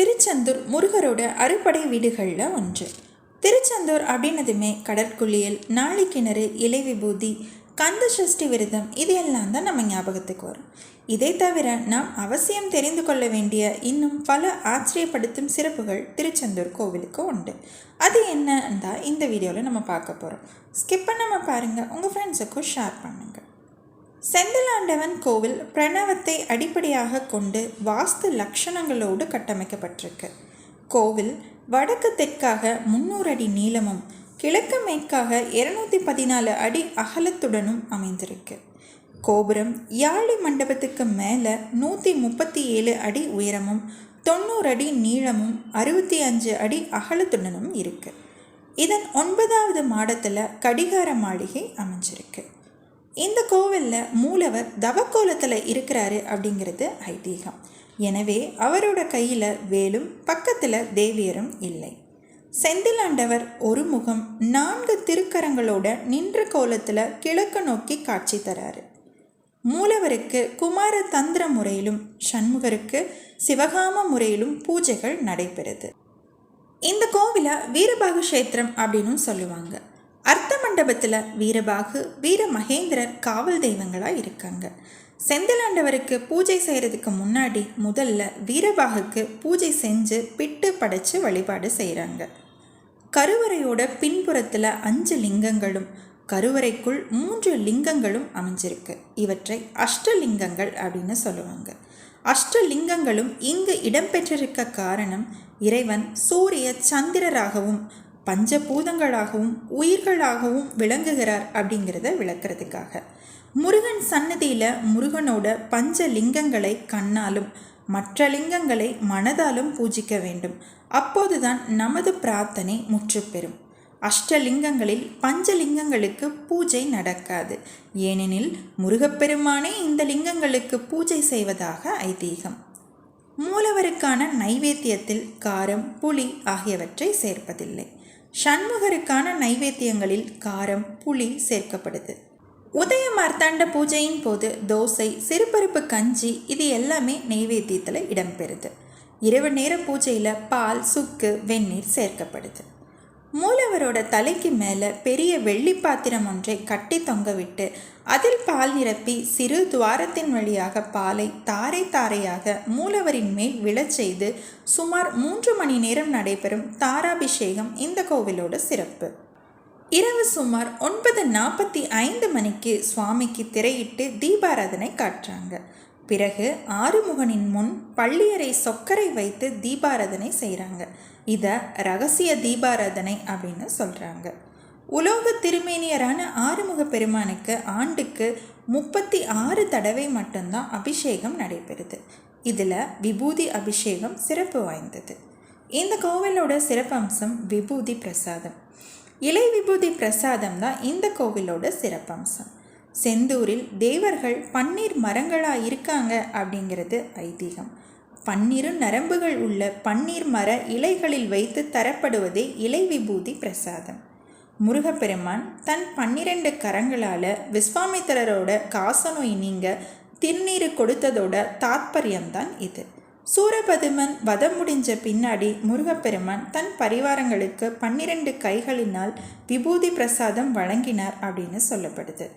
திருச்செந்தூர் முருகரோட அறுபடை வீடுகளில் ஒன்று. திருச்செந்தூர் அப்படின்னதுமே கடற்குளியல் நாளிக்கிணறு கிணறு இலை விபூதி கந்த சஷ்டி விரதம் இது எல்லாம் தான் நம்ம ஞாபகத்துக்கு வரும். இதை தவிர நாம் அவசியம் தெரிந்து கொள்ள வேண்டிய இன்னும் பல ஆச்சரியப்படுத்தும் சிறப்புகள் திருச்செந்தூர் கோவிலுக்கு உண்டு. அது என்னன்னு தான் இந்த வீடியோவில் நம்ம பார்க்க போகிறோம் ஸ்கிப் பண்ணாமல் பாருங்கள் உங்கள் ஃப்ரெண்ட்ஸுக்கும் ஷேர் பண்ணுங்கள் செந்திலாண்டவன் கோவில் பிரணவத்தை அடிப்படையாக கொண்டு வாஸ்து லட்சணங்களோடு கட்டமைக்கப்பட்டிருக்கு. கோவில் வடக்கு தெற்காக முன்னூறு அடி நீளமும் கிழக்கு மேற்காக இருநூத்தி பதினாலு அடி அகலத்துடனும் அமைந்திருக்கு. கோபுரம் யாழி மண்டபத்துக்கு மேலே நூற்றி முப்பத்தி ஏழு அடி உயரமும் தொண்ணூறு அடி நீளமும் அறுபத்தி அஞ்சு அடி அகலத்துடனும் இருக்குது இதன் ஒன்பதாவது மாடத்தில் கடிகார மாளிகை அமைஞ்சிருக்கு. இந்த கோவிலில் மூலவர் தவக்கோலத்தில் இருக்கிறாரு அப்படிங்கிறது ஐதீகம். எனவே அவரோட கையில் வேலும் பக்கத்தில் தேவியரும் இல்லை. செந்திலாண்டவர் ஒரு முகம் நான்கு திருக்கரங்களோட நின்ற கோலத்தில் கிழக்கு நோக்கி காட்சி தராரு. மூலவருக்கு குமார தந்திர முறையிலும் சண்முகருக்கு சிவகாம முறையிலும் பூஜைகள் நடைபெறுது. இந்த கோவிலை வீரபாகு கஷேத்திரம் அப்படின்னு சொல்லுவாங்க. அர்த்த மண்டபத்தில் வீரபாகு வீர மகேந்திரர் காவல் தெய்வங்களாக இருக்காங்க. செந்திலாண்டவருக்கு பூஜை செய்கிறதுக்கு முன்னாடி முதல்ல வீரபாகுக்கு பூஜை செஞ்சு பிட்டு படைச்சு வழிபாடு செய்கிறாங்க கருவறையோட பின்புறத்தில் அஞ்சு லிங்கங்களும் கருவறைக்குள் மூன்று லிங்கங்களும் அமைஞ்சிருக்கு. இவற்றை அஷ்டலிங்கங்கள் அப்படின்னு சொல்லுவாங்க. அஷ்டலிங்கங்களும் இங்கு இடம்பெற்றிருக்க காரணம் இறைவன் சூரிய சந்திரராகவும் பஞ்சபூதங்களாகவும் உயிர்களாகவும் விளங்குகிறார் அப்படிங்கிறத விளக்கிறதுக்காக. முருகன் சன்னதியில் முருகனோட பஞ்ச லிங்கங்களை கண்ணாலும் மற்ற லிங்கங்களை மனதாலும் பூஜிக்க வேண்டும். அப்போதுதான் நமது பிரார்த்தனை முற்றுப்பெறும். அஷ்டலிங்கங்களில் பஞ்சலிங்கங்களுக்கு பூஜை நடக்காது. ஏனெனில் முருகப்பெருமானே இந்த லிங்கங்களுக்கு பூஜை செய்வதாக ஐதீகம். மூலவருக்கான நைவேத்தியத்தில் காரம் புளி ஆகியவற்றை சேர்ப்பதில்லை. சண்முகருக்கான நைவேத்தியங்களில் காரம் புளி சேர்க்கப்படுது. உதய மார்த்தாண்ட பூஜையின் போது தோசை சிறுபருப்பு கஞ்சி இது எல்லாமே நெய்வேத்தியத்தில் இடம்பெறுது. இரவு நேர பூஜையில் பால் சுக்கு வெந்நீர் சேர்க்கப்படுது. மூலவரோட தலைக்கு மேலே பெரிய வெள்ளி பாத்திரம் ஒன்றை கட்டி தொங்கவிட்டு அதில் பால் நிரப்பி சிறு துவாரத்தின் வழியாக பாலை தாரை தாரையாக மூலவரின் மேல் விழச் செய்து சுமார் மூன்று மணி நேரம் நடைபெறும் தாராபிஷேகம் இந்த கோவிலோட சிறப்பு. இரவு சுமார் ஒன்பது நாற்பத்தி ஐந்து மணிக்கு சுவாமிக்கு திரையிட்டு தீபாராதனை காட்டுறாங்க பிறகு ஆறுமுகனின் முன் பள்ளியறை சொக்கரை வைத்து தீபாராதனை செய்கிறாங்க இதை ரகசிய தீபாராதனை அப்படின்னு சொல்கிறாங்க உலோக திருமேனியரான ஆறுமுக பெருமானுக்கு ஆண்டுக்கு முப்பத்தி ஆறு தடவை மட்டும்தான் அபிஷேகம் நடைபெறுது. இதில் விபூதி அபிஷேகம் சிறப்பு வாய்ந்தது. இந்த கோவிலோட சிறப்பம்சம் விபூதி பிரசாதம். இலை விபூதி பிரசாதம் தான் இந்த கோவிலோட சிறப்பம்சம். செந்தூரில் தேவர்கள் பன்னீர் மரங்களாக இருக்காங்க அப்படிங்கிறது ஐதீகம். பன்னிரு நரம்புகள் உள்ள பன்னீர் மர இலைகளில் வைத்து தரப்படுவதே இலை விபூதி பிரசாதம். முருகப்பெருமான் தன் பன்னிரண்டு கரங்களால் விஸ்வாமித்திரரோட காசநோய் நீங்க திருநீர் கொடுத்ததோட தாத்பரியம்தான் இது. சூரபதுமன் வதம் முடிஞ்ச பின்னாடி முருகப்பெருமான் தன் பரிவாரங்களுக்கு பன்னிரண்டு கைகளினால் விபூதி பிரசாதம் வழங்கினார் அப்படின்னு சொல்லப்படுது.